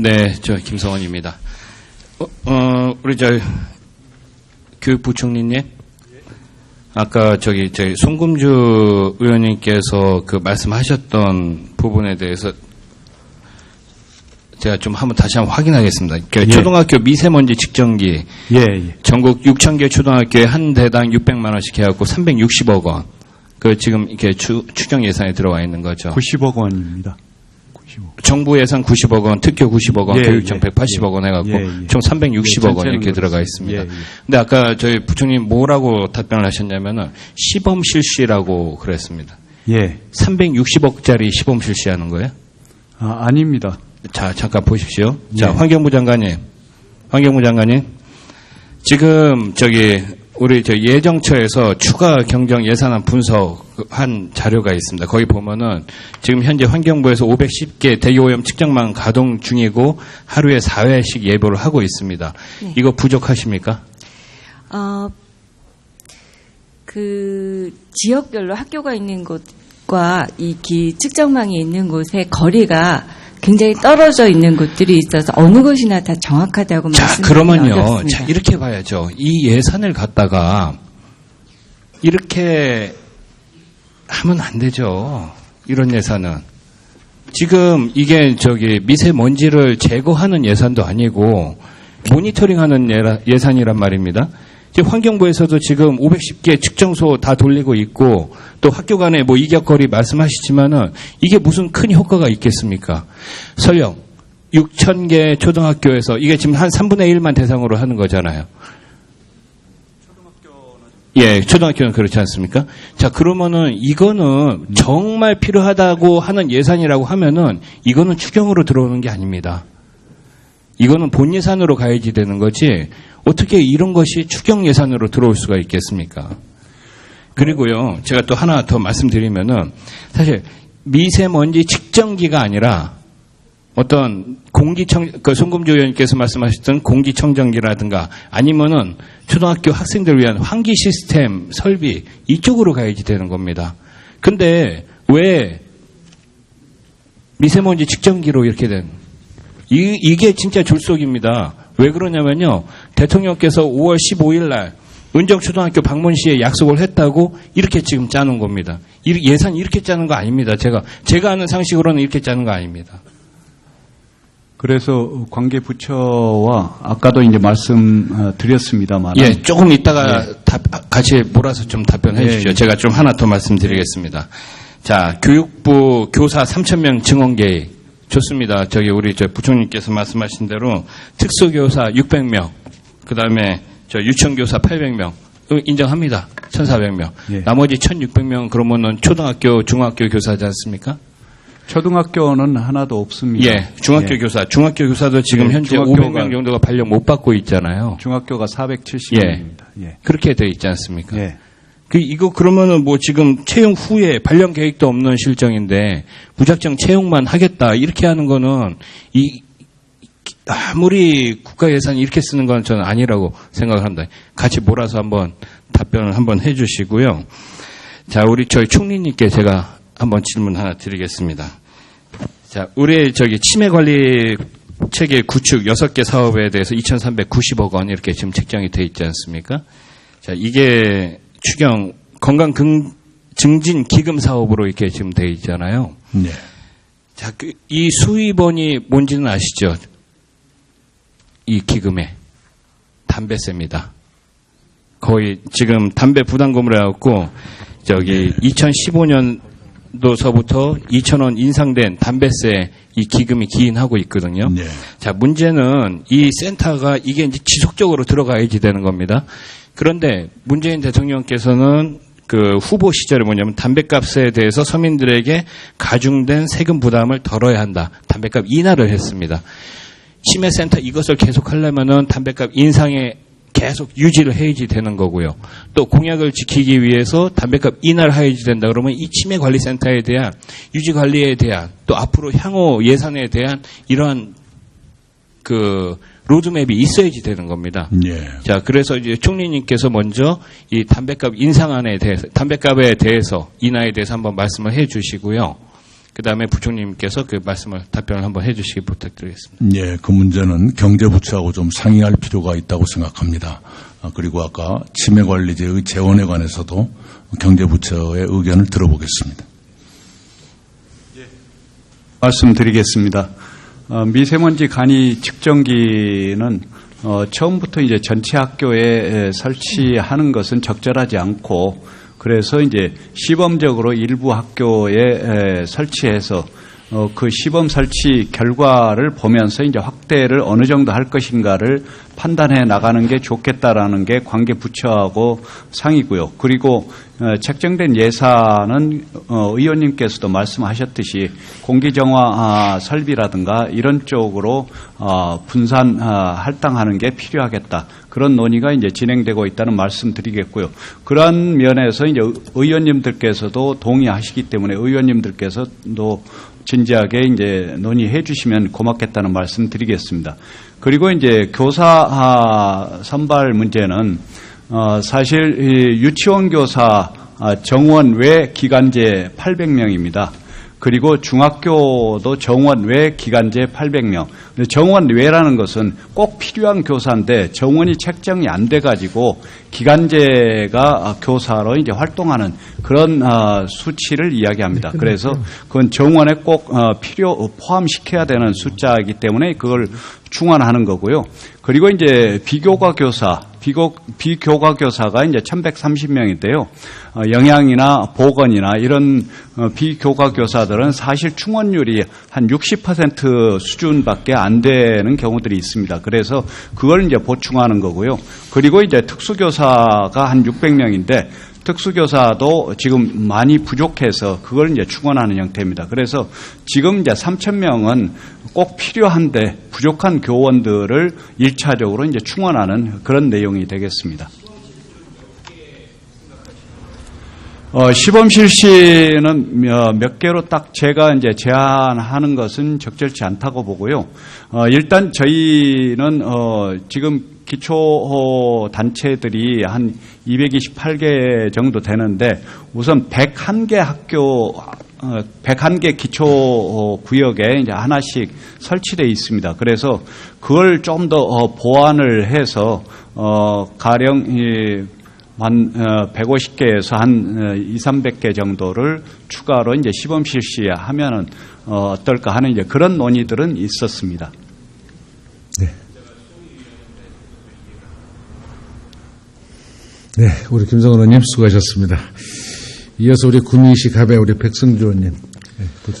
네, 저 김성원입니다. 어, 어, 우리 저 교육부총리님, 아까 저기 저희 송금주 의원님께서 그 말씀하셨던 부분에 대해서 제가 좀 한번 다시 한번 확인하겠습니다. 그 예. 초등학교 미세먼지 측정기 예, 예. 전국 6천 개 초등학교에 한 대당 600만 원씩 해갖고 360억 원. 그 지금 이렇게 추, 추경 예산에 들어와 있는 거죠. 90억 원입니다. 90억. 정부 예산 90억 원, 특교 90억 원, 예, 교육청 예, 180억 원 해갖고 예, 예. 총 360억 원 전체는 이렇게 들어가. 있습니다. 예, 예. 근데 아까 저희 부총님 뭐라고 답변을 하셨냐면은 시범 실시라고 그랬습니다. 예. 360억짜리 시범 실시하는 거예요? 아, 아닙니다. 자, 잠깐 보십시오. 자, 예. 환경부 장관님. 환경부 장관님. 지금 저기 우리 저 예정처에서 추가 경정 예산안 분석한 자료가 있습니다. 거기 보면은 지금 현재 환경부에서 510개 대기오염 측정망 가동 중이고 하루에 4회씩 예보를 하고 있습니다. 네. 이거 부족하십니까? 어, 그 지역별로 학교가 있는 곳과 이 기 측정망이 있는 곳의 거리가 굉장히 떨어져 있는 곳들이 있어서 어느 것이나 다 정확하다고 자, 말씀드리기 그러면요. 어렵습니다. 자, 이렇게 봐야죠. 이 예산을 갖다가 이렇게 하면 안 되죠. 이런 예산은. 지금 이게 저기 미세먼지를 제거하는 예산도 아니고 모니터링하는 예산이란 말입니다. 지금 환경부에서도 지금 510개 측정소 다 돌리고 있고 또 학교 간에 뭐 이격거리 말씀하시지만은 이게 무슨 큰 효과가 있겠습니까? 설령 6천 개 초등학교에서 이게 지금 한 3분의 1만 대상으로 하는 거잖아요. 예, 초등학교는 그렇지 않습니까? 자, 그러면은 이거는 정말 필요하다고 하는 예산이라고 하면은 이거는 추경으로 들어오는 게 아닙니다. 이거는 본 예산으로 가야지 되는 거지 어떻게 이런 것이 추경 예산으로 들어올 수가 있겠습니까? 그리고요, 제가 또 하나 더 말씀드리면은 사실 미세먼지 측정기가 아니라 어떤 공기청, 그 송금주 의원님께서 말씀하셨던 공기청정기라든가 아니면은 초등학교 학생들을 위한 환기 시스템 설비 이쪽으로 가야지 되는 겁니다. 근데 왜 미세먼지 측정기로 이렇게 된, 이, 이게 진짜 졸속입니다. 왜 그러냐면요. 대통령께서 5월 15일 날 은정초등학교 방문 시에 약속을 했다고 이렇게 지금 짜는 겁니다. 이- 예산 이렇게 짜는 거 아닙니다. 제가, 제가 아는 상식으로는 이렇게 짜는 거 아닙니다. 그래서 관계 부처와 아까도 이제 말씀 어, 드렸습니다만 예, 조금 이따가 답- 같이 몰아서 좀 답변해 예, 주십시오. 예. 제가 좀 하나 더 말씀드리겠습니다. 자, 교육부 교사 3,000명 증원 계획. 좋습니다. 저기 우리 저 부총님께서 말씀하신 대로 특수교사 600명, 그 다음에 저 유치원교사 800명, 인정합니다. 1,400명. 예. 나머지 1,600명 그러면은 초등학교, 중학교 교사지 않습니까? 초등학교는 하나도 없습니다. 예, 중학교 예. 교사. 중학교 교사도 지금 예, 현재 중학교가- 500명 정도가 발령 못 받고 있잖아요. 중학교가 470명입니다. 예. 그렇게 돼 있지 않습니까? 예. 그 이거 그러면은 뭐 지금 채용 후에 발령 계획도 없는 실정인데 무작정 채용만 하겠다 이렇게 하는 거는 이 아무리 국가 예산이 이렇게 쓰는 건 저는 아니라고 생각을 합니다. 같이 몰아서 한번 답변을 한번 해주시고요. 자, 우리 저희 총리님께 제가 한번 질문 하나 드리겠습니다. 자, 우리 저기 치매 관리 체계 구축 6개 사업에 대해서 2,390억 원 이렇게 지금 책정이 돼 있지 않습니까? 자, 이게 추경 건강 긍- 증진 기금 사업으로 이렇게 지금 돼 있잖아요. 네. 자, 그, 이 수입원이 뭔지는 아시죠? 이 기금에 담배세입니다. 거의 지금 담배 부담금을 해갖고 저기 2015년도서부터 2,000원 인상된 담배세 이 기금이 기인하고 있거든요. 네. 자, 문제는 이 센터가 이게 이제 지속적으로 들어가야지 되는 겁니다. 그런데 문재인 대통령께서는 그 후보 시절에 뭐냐면 담배값에 대해서 서민들에게 가중된 세금 부담을 덜어야 한다. 담배값 인하를 했습니다. 치매센터 이것을 계속 하려면은 담배값 인상에 계속 유지를 해야지 되는 거고요. 또 공약을 지키기 위해서 담배값 인하를 해야지 된다 그러면 이 치매 관리 센터에 대한 유지 관리에 대한 또 앞으로 향후 예산에 대한 이러한 그 로드맵이 있어야지 되는 겁니다. 예. 자, 그래서 이제 총리님께서 먼저 이 담배값 인상안에 대해서, 담배값에 대해서, 인하에 대해서 한번 말씀을 해 주시고요. 그 다음에 부총님께서 그 말씀을 답변을 한번 해주시기 부탁드리겠습니다. 예, 그 문제는 경제부처하고 좀 상의할 필요가 있다고 생각합니다. 아, 그리고 아까 치매관리제의 재원에 관해서도 경제부처의 의견을 들어보겠습니다. 말씀드리겠습니다. 어, 미세먼지 간이 측정기는 어, 처음부터 이제 전체 학교에 에, 설치하는 것은 적절하지 않고 그래서 이제 시범적으로 일부 학교에 에, 설치해서 어, 그 시범 설치 결과를 보면서 이제 확대를 어느 정도 할 것인가를 판단해 나가는 게 좋겠다라는 게 관계 부처하고 상이고요. 그리고 어, 책정된 예산은 어, 의원님께서도 말씀하셨듯이 공기 정화 아, 설비라든가 이런 쪽으로 어, 분산 아, 할당하는 게 필요하겠다. 그런 논의가 이제 진행되고 있다는 말씀드리겠고요. 그러한 면에서 이제 의원님들께서도 동의하시기 때문에 의원님들께서도 진지하게 이제 논의해 주시면 고맙겠다는 말씀 드리겠습니다. 그리고 이제 교사 아, 선발 문제는 어, 사실 이 유치원 교사 아, 정원 외 기간제 800명입니다. 그리고 중학교도 정원 외 기간제 800명. 근데 정원 외라는 것은 꼭 필요한 교사인데 정원이 책정이 안 돼 가지고 기간제가 교사로 이제 활동하는 그런 어, 수치를 이야기합니다. 그래서 그건 정원에 꼭 어, 필요 포함시켜야 되는 숫자이기 때문에 그걸 충원하는 거고요. 그리고 이제 비교과 교사, 비교, 비교과 교사가 이제 1130명인데요. 어, 영양이나 보건이나 이런 어, 비교과 교사들은 사실 충원율이 한 60% 수준밖에 안 되는 경우들이 있습니다. 그래서 그걸 이제 보충하는 거고요. 그리고 이제 특수교사가 한 600명인데 특수교사도 지금 많이 부족해서 그걸 이제 충원하는 형태입니다. 그래서 지금 이제 3,000명은 꼭 필요한데 부족한 교원들을 1차적으로 이제 충원하는 그런 내용이 되겠습니다. 어, 시범 실시는 몇, 몇 개로 딱 제가 이제 제안하는 것은 적절치 않다고 보고요. 어, 일단 저희는 어, 지금 기초 어, 단체들이 한 228개 정도 되는데 우선 101개 학교 어, 101개 기초 어, 구역에 이제 하나씩 설치되어 있습니다. 그래서 그걸 좀더 어, 보완을 해서 어, 가령 이한 150개에서 한 2, 300개 정도를 추가로 이제 시범 실시하면은 어, 어떨까 하는 이제 그런 논의들은 있었습니다. 네, 우리 김성은 의원님 수고하셨습니다. 이어서 우리 구미시 갑의 우리 백승주 의원님. 네,